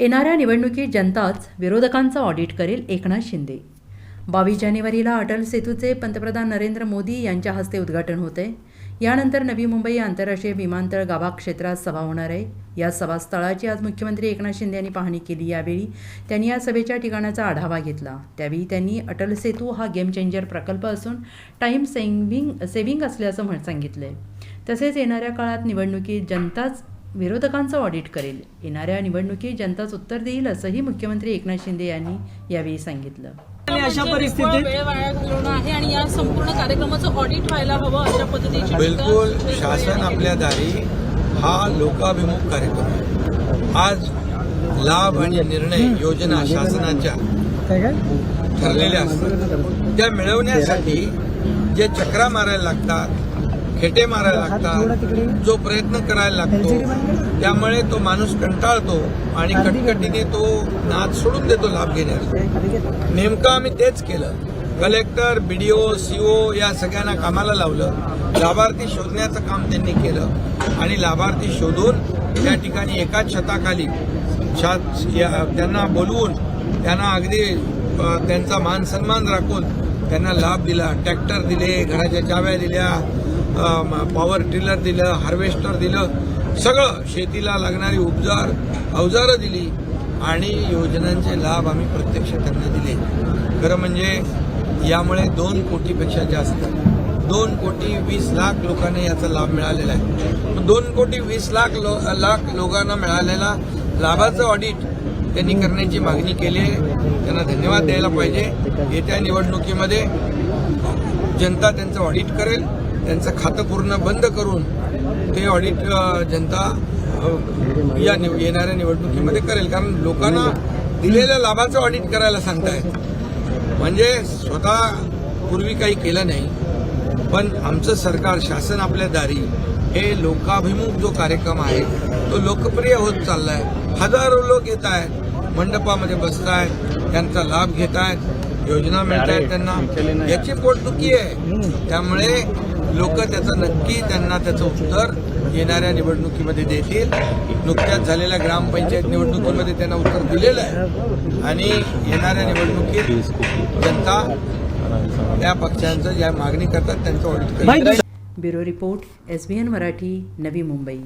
येणाऱ्या निवडणुकीत जनताच विरोधकांचं ऑडिट करेल एकनाथ शिंदे. बावीस जानेवारीला अटल सेतूचे पंतप्रधान नरेंद्र मोदी यांच्या हस्ते उद्घाटन होते. यानंतर नवी मुंबई आंतरराष्ट्रीय विमानतळ गाभा क्षेत्रात सभा होणार आहे. या सभास्थळाची आज मुख्यमंत्री एकनाथ शिंदे यांनी पाहणी केली. यावेळी त्यांनी या सभेच्या ठिकाणाचा आढावा घेतला. त्यावेळी त्यांनी अटल सेतू हा गेम चेंजर प्रकल्प असून टाईम सेव्हिंग सेव्हिंग असल्याचं म्हण सांगितलं आहे तसेच येणाऱ्या काळात निवडणुकीत जनताच विरोधकांचं ऑडिट करेल. येणाऱ्या निवडणुकीत जनताच उत्तर देईल असंही मुख्यमंत्री एकनाथ शिंदे यांनी यावेळी सांगितलं. आणि अशा परिस्थितीत किरकोळ वेळ वाया घालवणं आहे आणि या संपूर्ण कार्यक्रमाचं ऑडिट व्हायला हवं अशा पद्धतीची बिलकुल शासन आपल्या दारी हा लोकाभिमुख कार्यक्रम आहे. आज लाभ आणि निर्णय योजना शासनाच्या ठरलेल्या असतात. त्या मिळवण्यासाठी जे चक्रा मारायला लागतात खेटे मारायला लागतात. जो प्रयत्न करायला लागतो त्यामुळे तो माणूस कंटाळतो आणि कटकटीने तो नाद सोडून देतो लाभ घेण्याचा नेमकं आम्ही तेच केलं. कलेक्टर बीडीओ सीओ या सगळ्यांना कामाला लावलं. लाभार्थी शोधण्याचं काम त्यांनी केलं. आणि लाभार्थी शोधून त्या ठिकाणी एकाच छताखाली त्यांना बोलवून त्यांना अगदी त्यांचा मान सन्मान राखून त्यांना लाभ दिला. ट्रॅक्टर दिले घराच्या चाव्या दिल्या पॉवर टिलर दिलं हार्वेस्टर दिलं सगळं शेतीला लागणारी उपजार अवजारं दिली आणि योजनांचे लाभ आम्ही प्रत्यक्ष त्यांना दिले. खरं म्हणजे यामुळे दोन कोटीपेक्षा जास्त दोन कोटी वीस लाख लोकांना याचा लाभ मिळालेला आहे. दोन कोटी वीस लाख लो, लाख लोकांना मिळालेला लाभाचं ऑडिट त्यांनी करण्याची मागणी केली आहे. त्यांना धन्यवाद द्यायला पाहिजे. येत्या निवडणुकीमध्ये जनता त्यांचं ऑडिट करेल. त्यांचं खातं पूर्ण बंद करून ते ऑडिट जनता या निव- येणाऱ्या निवडणुकीमध्ये करेल. कारण लोकांना दिलेल्या लाभाचं ऑडिट करायला सांगतायत. म्हणजे स्वतः पूर्वी काही केलं नाही पण आमचं सरकार शासन आपल्या दारी हे लोकाभिमुख जो कार्यक्रम आहे तो लोकप्रिय होत चाललाय. हजारो लोक येत आहेत मंडपामध्ये बसत आहेत त्यांचा लाभ घेत आहेत योजना मिळत आहेत त्यांना. याची पोटदुखी आहे. त्यामुळे लोक त्याचं नक्की त्यांना त्याचं उत्तर येणाऱ्या निवडणुकीमध्ये देतील. नुकत्याच झालेल्या ग्रामपंचायत निवडणुकीमध्ये त्यांना उत्तर दिलेलं आहे. आणि येणाऱ्या निवडणुकीत जनता त्या पक्षांचं ज्या मागणी करतात त्यांचं audit bureau report S Marathi Navi Mumbai.